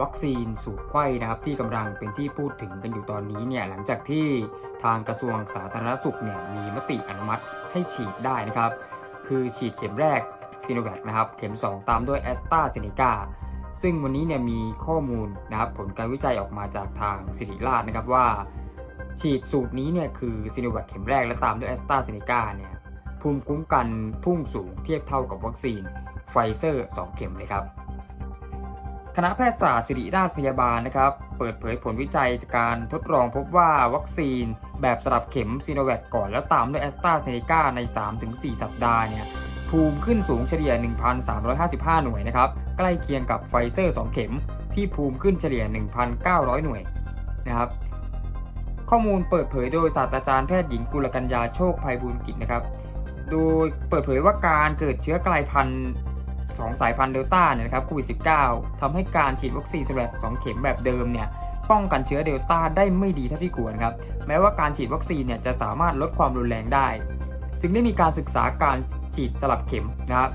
วัคซีนสูตรไข้นะครับที่กำลังเป็นที่พูดถึงกันอยู่ตอนนี้เนี่ยหลังจากที่ทางกระทรวงสาธารณสุขเนี่ยมีมติอนุมัติให้ฉีดได้นะครับ คือฉีดเข็มแรกซีโนแวคนะครับเข็ม 2 ตามด้วยแอสตราเซเนกาซึ่งวันนี้เนี่ยมีข้อมูลนะครับผลการวิจัยออกมาจากทางสิริราชนะครับว่า ฉีดสูตรนี้เนี่ยคือซีโนแวคเข็มแรกและตามด้วยแอสตราเซเนกาเนี่ยภูมิคุ้มกันพุ่งสูงเทียบเท่ากับวัคซีนไฟเซอร์ 2 เข็มเลยครับ คณะแพทยศาสตร์ศิริราชพยาบาลนะครับ เปิดเผยผลวิจัยจากการทดลองพบว่าวัคซีน แบบสลับเข็มซีโนแวคก่อนแล้วตามด้วยแอสตราเซเนกาใน 3-4 สัปดาห์เนี่ยภูมิขึ้นสูงเฉลี่ย 1,355 หน่วยนะครับ ใกล้เคียงกับไฟเซอร์ 2 เข็ม ที่ภูมิขึ้นเฉลี่ย 1,900 หน่วยนะครับข้อมูลเปิดเผยโดยศาสตราจารย์แพทย์หญิงกุลกัญญาโชคภัยบุญกิจนะครับ โดยเปิดเผยว่าการเกิดเชื้อกลายพันธุ์ สองสายพันธุ์เดลต้าเนี่ยนะครับโควิด -19 ทำให้การฉีดวัคซีนแบบสองเข็มแบบเดิมเนี่ยป้องกันเชื้อเดลต้าได้ไม่ดีเท่าที่ควรครับแม้ว่าการฉีดวัคซีนเนี่ยจะสามารถลดความรุนแรงได้ จึงได้มีการศึกษาการฉีดสลับเข็มนะครับ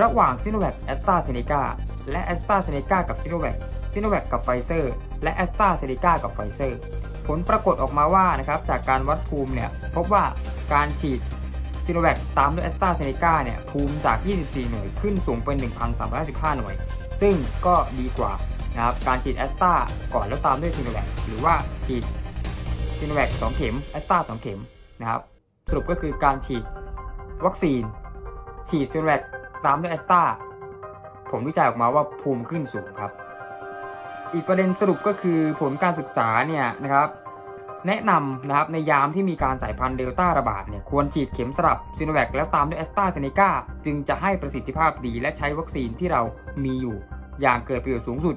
ระหว่างซิโนแวคแอสตราเซเนกาและแอสตราเซเนกากับซิโนแวคซิโนแวคกับไฟเซอร์และแอสตราเซเนกากับไฟเซอร์ผลปรากฏออกมาว่านะครับจากการวัดภูมิเนี่ยพบว่าการฉีด ซีโนแวคตามด้วยแอสตราเซเนกาเนี่ยภูมิจาก 24 หน่วยขึ้นสูงเป็น 1,315 หน่วย ซึ่งก็ดีกว่านะครับการฉีดแอสตราก่อนแล้วตามด้วยซีโนแวคหรือว่าฉีดซีโนแวค2เข็มแอสตรา2เข็มนะครับสรุปก็คือการฉีดวัคซีน ฉีดซีโนแวคตามด้วยแอสตราผลวิจัยออกมาว่าภูมิขึ้นสูงครับ อีกประเด็นสรุปก็คือผลการศึกษาเนี่ยนะครับ แนะนำนะครับในยามที่มีการสายพันธุ์เดลต้าระบาดเนี่ยควรฉีดเข็มสลับซีโนแวคแล้วตามด้วยแอสตราเซเนกาจึงจะให้ประสิทธิภาพดีและใช้วัคซีนที่เรามีอยู่ อย่างเกิดประโยชน์สูงสุด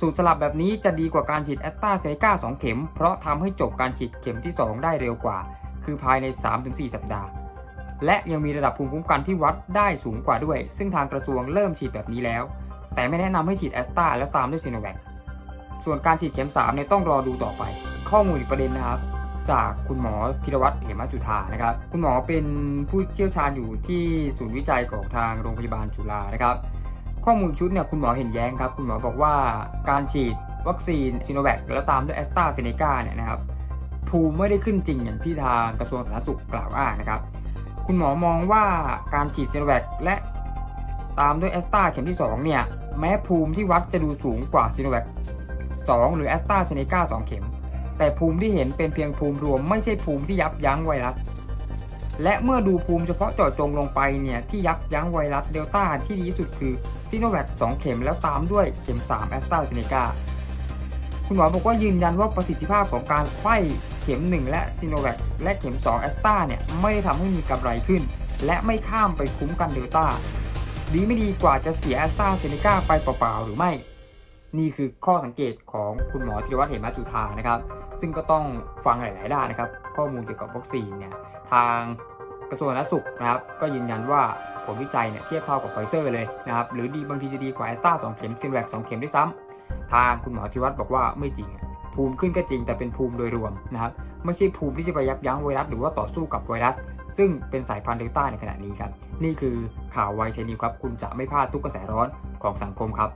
สูตรสลับแบบนี้จะดีกว่าการฉีดแอสตราเซเนกา2เข็ม เพราะทำให้จบการฉีดเข็มที่ 2 ได้เร็วกว่า คือภายใน 3-4 สัปดาห์ และยังมีระดับภูมิคุ้มกันที่วัดได้สูงกว่าด้วย ซึ่งทางกระทรวงเริ่มฉีดแบบนี้แล้ว แต่ไม่แนะนำให้ฉีดแอสตราแล้วตามด้วยซีโนแวคส่วนการฉีดเข็ม3เนี่ยต้องรอดูต่อไป ข้อมูลอีกประเด็นนะครับ จากคุณหมอพิรวัตรเหมจุธานะครับ คุณหมอเป็นผู้เชี่ยวชาญอยู่ที่ศูนย์วิจัยของทางโรงพยาบาลจุฬานะครับ ข้อมูลชุดเนี่ยคุณหมอเห็นแย้งครับ คุณหมอบอกว่าการฉีดวัคซีนซิโนแวคแล้วตามด้วยแอสตราเซเนกาเนี่ยนะครับภูมิไม่ได้ขึ้นจริงอย่างที่ทางกระทรวงสาธารณสุขกล่าวอ้างนะครับ คุณหมอมองว่าการฉีดซิโนแวคและตามด้วยแอสตราเข็มที่ 2 เนี่ย แม้ภูมิที่วัดจะดูสูงกว่าซิโนแวค2หรือแอสตราเซเนกา2เข็ม แต่ภูมิที่เห็นเป็นเพียงภูมิรวมไม่ใช่ภูมิที่ยับยั้งไวรัส และเมื่อดูภูมิเฉพาะเจาะจงลงไปเนี่ยที่ยับยั้งไวรัสเดลต้าที่ดีที่สุดคือซีโนแวค2เข็มแล้วตามด้วยเข็ม3แอสตราเซเนกาคุณหมอบอกว่ายืนยันว่าประสิทธิภาพของการไข้เข็ม 1 และซีโนแวคและเข็ม2แอสตราเนี่ยไม่ได้ทำให้มีกำไรขึ้น และไม่ข้ามไปคุ้มกันเดลต้าดีไม่ดีกว่าจะเสียแอสตราเซเนกาไปเปล่าๆหรือไม่ นี่คือข้อสังเกตของคุณหมอธีรวัตรเหมจุธานะครับ ซึ่งก็ต้องฟังหลายๆด้านนะครับ ข้อมูลเกี่ยวกับวัคซีนเนี่ยทางกระทรวงสาธารณสุขนะครับ ก็ยืนยันว่าผลวิจัยเนี่ยเทียบเท่ากับไฟเซอร์เลยนะครับ หรือดีบางทีจะดีกว่าแอสตราสองเข็มซินแวคสองเข็มด้วยซ้ำทางคุณหมอธีรวัตรบอกว่าไม่จริง ภูมิขึ้นก็จริงแต่เป็นภูมิโดยรวมนะครับไม่ใช่ภูมิที่จะไปยับยั้งไวรัสหรือว่าต่อสู้กับไวรัส ซึ่งเป็นสายพันธุ์เดลต้าในขณะนี้ครับ นี่คือข่าวไวเทนิวครับ คุณจะไม่พลาดทุกกระแสร้อนของสังคมครับ